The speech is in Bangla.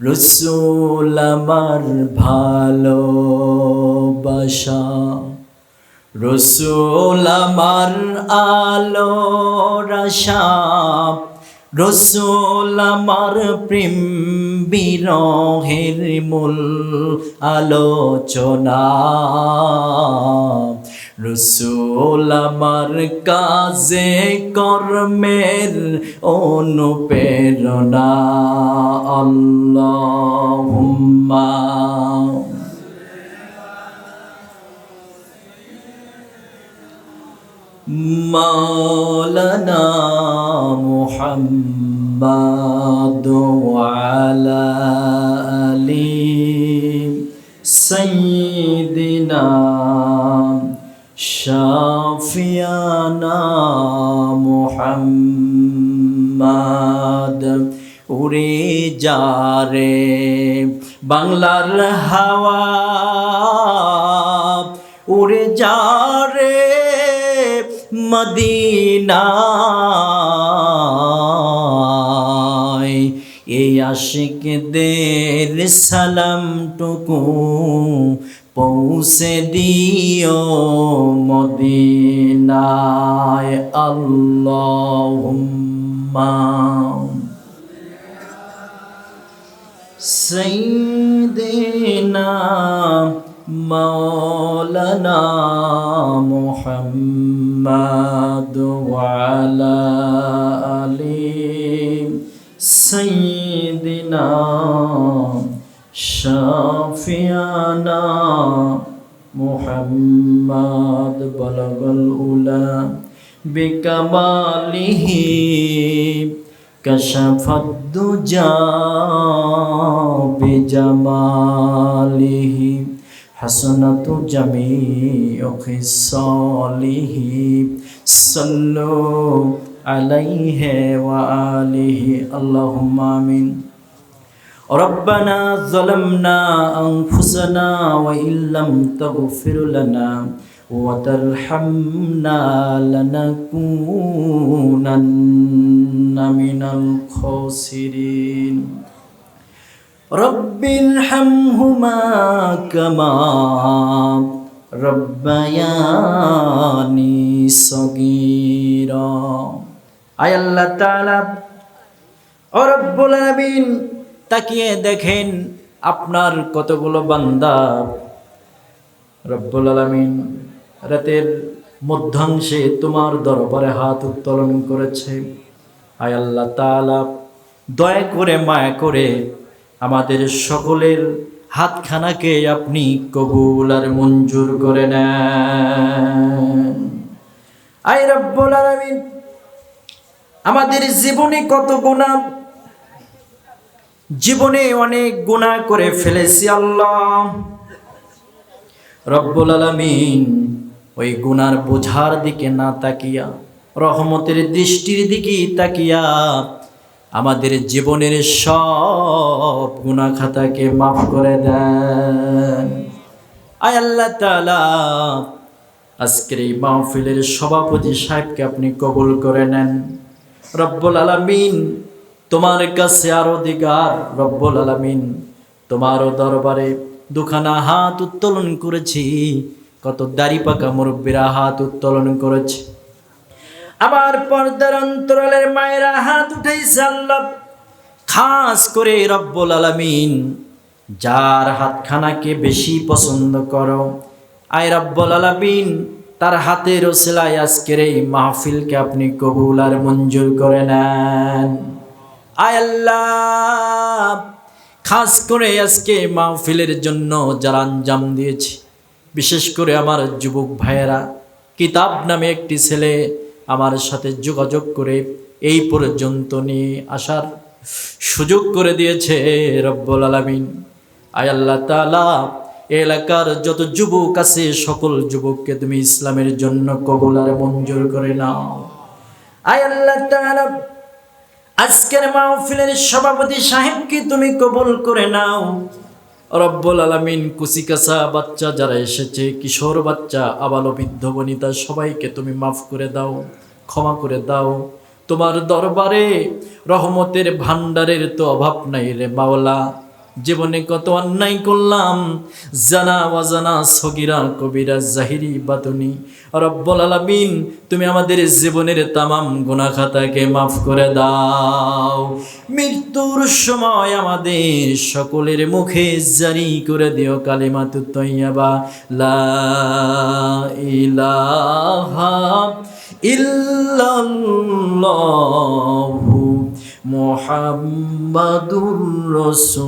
রসুল আমার ভালোবাসা। রসুল আমার আলো রসা রসুল আমার প্রেম বিরহের মূল আলোচনা। রসুল আমার কাজে কর্মের অনুপ্রেরণা। আল্লাহুম্মা। মাওলানা মুহাম্মদ আলা আলি সাইয়্যিদিনা শাফিয়ানা মোহাম্মদ উড়ে যারে বাংলার হাওয়া উড়ে যারে মদিনা এই আশিকদের সালামটুকু পৌঁছে দিও মদিনায় আল্লাহুম্মা সাইয়্যিদিনা মাওলানা মুহাম্মদ ওয়ালা আলি সাইয়্যিদিনা شافعنا محمد بلغ الأولى بكماله كشف الدجى بجماله حسنة جميع خصاله صلوا عليه وآله اللهم آمين ربنا ظلمنا أنفسنا وإن لم تغفر لنا وترحمنا لنكونن من الخاسرين رب ارحمهما كما ربياني صغيرا আয় আল্লাহ তাআলা ও রব্বুল আলামিন তাকিয়ে দেখেন আপনার কতগুলো বান্দা। রব্বুল আলামিন রাতের মধ্যাংশে তোমার দরবারে হাত উত্তোলন করেছে। আয় আল্লাহ তাআলা, দয়া করে মায়া করে আমাদের সকলের হাতখানাকে আপনি কবুল আর মঞ্জুর করে নেন। আয় রব্বুল আলামিন, আমাদের জীবনে কত গুণা জীবনে অনেক গুণা করে ফেলেছি আল্লাহ। রব্বুল আলামিন ওই গুনার বোঝার দিকে না তাকিয়া, রহমতের দৃষ্টির দিকে তাকিয়া আমাদের জীবনের সব গুণা খাতাকে মাফ করে দেন। আয় আল্লাহ তাআলা, আজকের এই মাহফিলের সভাপতি সাহেবকে আপনি কবুল করে নেন। রব্বুল আলামিন তোমার কাছে আর অধিকার রব্বুল আলামিন। তোমারও দরবারে দুখানা হাত উত্তোলন করেছি। কত দাড়ি পাকা মুরব্বীরা হাত উত্তোলন করেছে। আবার পর্দার অন্তরালের মায়েরা হাত উঠাইছে আল্লাহ। খাস করে রব্বুল আলামিন। যার হাতখানাকে বেশি পছন্দ করো। আয় রব্বুল আলামিন, তার হাতের ওসিলায় আজকের এই মাহফিলকে আপনি কবুল আর মঞ্জুর করে নেন। আয় আল্লাহ। খাস করে আজকে মাহফিলের জন্য যারা আঞ্জাম দিয়েছি, বিশেষ করে আমার যুবক ভাইয়েরা, কিতাব নামে একটি ছেলে আমার সাথে যোগাযোগ করে এই পর্যন্ত নিয়ে আসার সুযোগ করে দিয়েছে রব্বুল আলামিন। আয় আল্লাহ তাআলা এলাকার যত যুবক আছে, সকল যুবককে তুমি ইসলামের জন্য কবুল আর মঞ্জুর করে নাও। আয় আল্লাহ তাআলা আজকের মাহফিলের সভাপতি সাহেবকে তুমি কবল করে নাও। রব্বুল আলামিন কুচিকাচা বাচ্চা যারা এসেছে, কিশোর বাচ্চা, আবালো বৃদ্ধ বনিতা, সবাইকে তুমি মাফ করে দাও, ক্ষমা করে দাও। তোমার দরবারে রহমতের ভান্ডারের তো অভাব নাই রে মাওলা। জীবনে কত অন্যায় করলাম। জানা অজানা সগিরা, কবিরা, জাহিরি, বাতুনি। রব্বুল আলামিন, তুমি আমাদের জীবনের তামাম গুনাহ খাতাকে মাফ করে দাও। মৃত্যুর সময় আমাদের সকলের মুখে জারি করে দিও কালিমাতু তৈয়াবা। লা ইলাহা মুহাম্মাদুর রাসূলুল্লাহ।